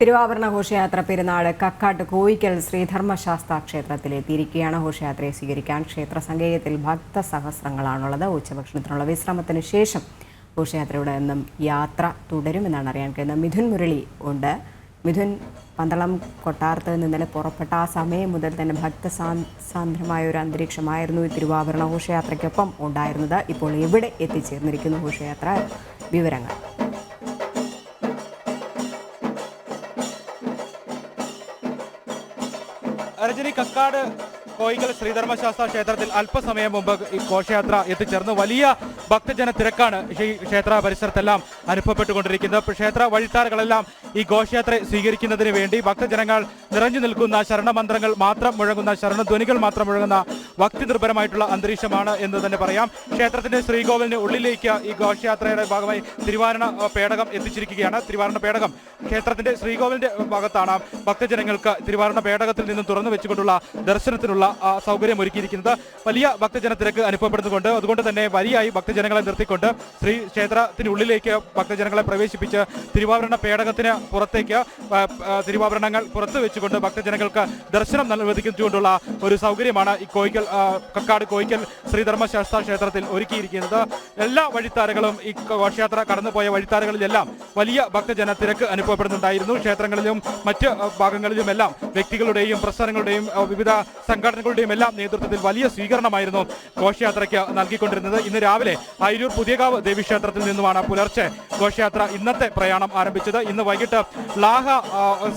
തിരുവാഭരണ ഘോഷയാത്ര പെരുന്നാൾ കക്കാട്ട് കോയിക്കൽ ശ്രീധർമ്മശാസ്ത്ര ക്ഷേത്രത്തിലെത്തിയിരിക്കുകയാണ്. ഘോഷയാത്രയെ സ്വീകരിക്കാൻ ക്ഷേത്ര സങ്കേതത്തിൽ ഭക്തസഹസ്രങ്ങളാണുള്ളത്. ഉച്ചഭക്ഷണത്തിനുള്ള വിശ്രമത്തിന് ശേഷം ഘോഷയാത്രയുടെ നിന്നും യാത്ര തുടരുമെന്നാണ് അറിയാൻ കഴിയുന്നത്. മിഥുൻ മുരളി ഉണ്ട്. മിഥുൻ പന്തളം കൊട്ടാരത്ത് നിന്ന് ഇന്നലെ പുറപ്പെട്ട ആ സമയം മുതൽ തന്നെ ഭക്തസാന്ദ്രമായ ഒരു അന്തരീക്ഷമായിരുന്നു ഈ തിരുവാഭരണ ഘോഷയാത്രയ്ക്കൊപ്പം ഉണ്ടായിരുന്നത്. ഇപ്പോൾ എവിടെ എത്തിച്ചേർന്നിരിക്കുന്നു ഘോഷയാത്ര? വിവരങ്ങൾ. രജനി കക്കാട് കോയിക്കൽ ശ്രീധർമ്മശാസ്ത്ര ക്ഷേത്രത്തിൽ അല്പസമയം മുമ്പ് ഈ ഘോഷയാത്ര എത്തിച്ചേർന്നു. വലിയ ഭക്തജന തിരക്കാണ് ഈ ക്ഷേത്ര പരിസരത്തെല്ലാം അനുഭവപ്പെട്ടുകൊണ്ടിരിക്കുന്നത്. ക്ഷേത്ര വഴിത്താരകളെല്ലാം ഈ ഘോഷയാത്ര സ്വീകരിക്കുന്നതിന് വേണ്ടി ഭക്തജനങ്ങൾ നിറഞ്ഞു നിൽക്കുന്ന ശരണമന്ത്രങ്ങൾ മാത്രം മുഴങ്ങുന്ന ശരണധ്വനികൾ മാത്രം മുഴങ്ങുന്ന ഭക്തി നിർഭരമായിട്ടുള്ള അന്തരീക്ഷമാണ് എന്ന് തന്നെ പറയാം. ക്ഷേത്രത്തിന്റെ ശ്രീകോവിലിന് ഉള്ളിലേക്ക് ഈ ഘോഷയാത്രയുടെ ഭാഗമായി തിരുവാരണ പേടകം എത്തിച്ചിരിക്കുകയാണ്. തിരുവാരണ പേടകം ക്ഷേത്രത്തിന്റെ ശ്രീകോവിലിന്റെ ഭാഗത്താണ് ഭക്തജനങ്ങൾക്ക് തിരുവാരണ പേടകത്തിൽ നിന്നും തുറന്നു വെച്ചുകൊണ്ടുള്ള ദർശനത്തിനുള്ള സൗകര്യം ഒരുക്കിയിരിക്കുന്നത് വലിയ ഭക്തജന തിരക്ക് അനുഭവപ്പെടുന്നുകൊണ്ട് അതുകൊണ്ട് തന്നെ വരിയായി ഭക്തജനങ്ങളെ നിർത്തിക്കൊണ്ട് ശ്രീ ക്ഷേത്രത്തിനുള്ളിലേക്ക് ഭക്തജനങ്ങളെ പ്രവേശിപ്പിച്ച് തിരുവാഭരണ പേടകത്തിന് പുറത്തേക്ക് തിരുവാഭരണങ്ങൾ പുറത്ത് വെച്ചുകൊണ്ട് ഭക്തജനങ്ങൾക്ക് ദർശനം അനുവദിച്ചുകൊണ്ടുള്ള ഒരു സൗകര്യമാണ് ഈ കോയിക്കൽ കക്കാട് കോയിക്കൽ ശ്രീധർമ്മശാസ്ത്ര ക്ഷേത്രത്തിൽ ഒരുക്കിയിരിക്കുന്നത്. എല്ലാ വഴിത്താരകളും ഈ ഘോഷയാത്ര കടന്നുപോയ വഴിത്താരകളിലെല്ലാം വലിയ ഭക്തജന തിരക്ക് അനുഭവപ്പെടുന്നുണ്ടായിരുന്നു. ക്ഷേത്രങ്ങളിലും മറ്റ് ഭാഗങ്ങളിലുമെല്ലാം വ്യക്തികളുടെയും പ്രസ്ഥാനങ്ങളുടെയും വിവിധ സംഘടനകളുടെയും എല്ലാം നേതൃത്വത്തിൽ വലിയ സ്വീകരണമായിരുന്നു ഘോഷയാത്രയ്ക്ക് നൽകിക്കൊണ്ടിരുന്നത്. ഇന്ന് രാവിലെ അയിരൂർ പുതിയകാവ് ദേവീക്ഷേത്രത്തിൽ നിന്നുമാണ് പുലർച്ചെ ഘോഷയാത്ര ഇന്നത്തെ പ്രയാണം ആരംഭിച്ചത്. ഇന്ന് വൈകിട്ട് ലാഹ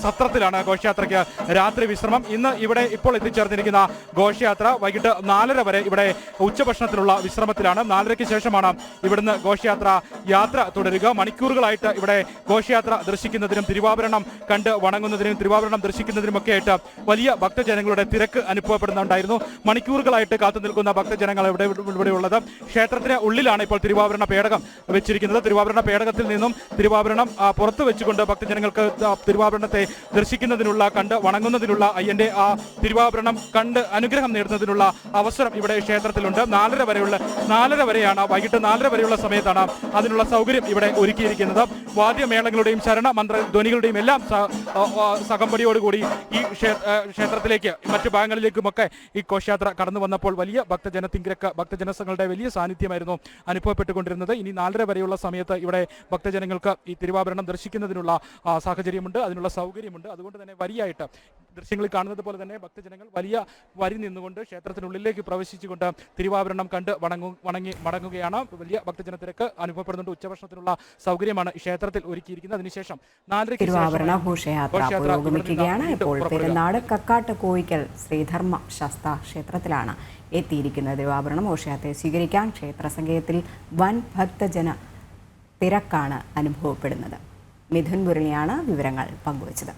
സത്രത്തിലാണ് ഘോഷയാത്രയ്ക്ക് രാത്രി വിശ്രമം. ഇന്ന് ഇവിടെ ഇപ്പോൾ എത്തിച്ചേർന്നിരിക്കുന്ന ഘോഷയാത്ര വൈകിട്ട് നാലര വരെ ഇവിടെ ഉച്ചഭക്ഷണത്തിലുള്ള വിശ്രമത്തിലാണ്. നാലരയ്ക്ക് ശേഷമാണ് ഇവിടുന്ന് ഘോഷയാത്ര യാത്ര തുടരുക. മണിക്കൂറുകളായിട്ട് ഇവിടെ ഘോഷയാത്ര ദർശിക്കുന്നതിനും തിരുവാഭരണം കണ്ട് വണങ്ങുന്നതിനും തിരുവാഭരണം ദർശിക്കുന്നതിനുമൊക്കെ ആയിട്ട് വലിയ ഭക്തജനങ്ങളുടെ തിരക്ക് അനുഭവപ്പെടുന്നുണ്ടായിരുന്നു. മണിക്കൂറുകളായിട്ട് കാത്തു നിൽക്കുന്ന ഭക്തജനങ്ങൾ ഇവിടെ ഇവിടെ ഉള്ളത്? ക്ഷേത്രത്തിന് ഉള്ളിലാണ് ഇപ്പോൾ തിരുവാഭരണ പേടകം വെച്ചിരിക്കുന്നത്. തിരുവാഭരണ പേടകത്തിൽ നിന്നും തിരുവാഭരണം പുറത്ത് വെച്ചുകൊണ്ട് ഭക്തജനങ്ങൾക്ക് തിരുവാഭരണത്തെ ദർശിക്കുന്നതിനുള്ള കണ്ട് വണങ്ങുന്നതിനുള്ള അയ്യന്റെ ആ തിരുവാഭരണം കണ്ട് അനുഗ്രഹം നേടുന്നതിനുള്ള അവസരം ഇവിടെ ക്ഷേത്രത്തിലുണ്ട്. നാലര വരെയുള്ള നാലര വരെയാണ് വൈകിട്ട് നാലര വരെയുള്ള സമയത്താണ് അതിനുള്ള സൗകര്യം ഇവിടെ ഒരുക്കിയിരിക്കുന്നത്. വാദ്യമേളങ്ങളുടെയും ശരണ മന്ത്ര ധ്വനികളുടെയും എല്ലാം സകമ്പടിയോടുകൂടി ഈ ക്ഷേത്രത്തിലേക്ക് മറ്റു ഭാഗങ്ങളിലേക്കുമൊക്കെ ഈ ഘോഷയാത്ര കടന്നു വന്നപ്പോൾ വലിയ ഭക്തജന ഭക്തജനത്തിങ്കിരക്ക് ഭക്തജനസങ്ങളുടെ വലിയ സാന്നിധ്യമായിരുന്നു അനുഭവപ്പെട്ടുകൊണ്ടിരുന്നത്. ഇനി നാലര വരെയുള്ള സമയത്ത് ഇവിടെ ഭക്തജനങ്ങൾക്ക് ഈ തിരുവാഭരണം ദർശിക്കുന്നതിനുള്ള സാഹചര്യമുണ്ട് അതിനുള്ള സൗകര്യമുണ്ട്. അതുകൊണ്ട് തന്നെ വരിയായിട്ട് ദൃശ്യങ്ങളിൽ കാണുന്നത് പോലെ തന്നെ ഭക്തജനങ്ങൾ വലിയ വരി നിന്നുകൊണ്ട് ക്ഷേത്രത്തിനുള്ളിലേക്ക് പ്രവേശിച്ചുകൊണ്ട് തിരുവാഭരണം കണ്ട് വണങ്ങു വണങ്ങി മടങ്ങുകയാണ്. വലിയ ഭക്തജന തിരക്ക് അനുഭവപ്പെടുന്നുണ്ട്. ഉച്ചഭക്ഷണത്തിനുള്ള സൗകര്യമാണ് ക്ഷേത്രത്തിൽ ഒരുക്കിയിരിക്കുന്നത്. അതിനുശേഷം നാലരയ്ക്ക് തിരുവാഭരണ ഘോഷയാത്ര പുരോഗമിക്കുകയാണ്. ഇപ്പോൾ പെരുന്നാട് കക്കാട്ട് കോയിക്കൽ ശ്രീധർമ്മ ശാസ്ത്ര ക്ഷേത്രത്തിലാണ് എത്തിയിരിക്കുന്നത് തിരുവാഭരണം ഘോഷയാത്രയെ സ്വീകരിക്കാൻ ക്ഷേത്ര സങ്കേതത്തിൽ വൻ ഭക്തജന തിരക്കാണ് അനുഭവപ്പെടുന്നത്. മിഥുൻ മുരളിയാണ് വിവരങ്ങൾ പങ്കുവച്ചത്.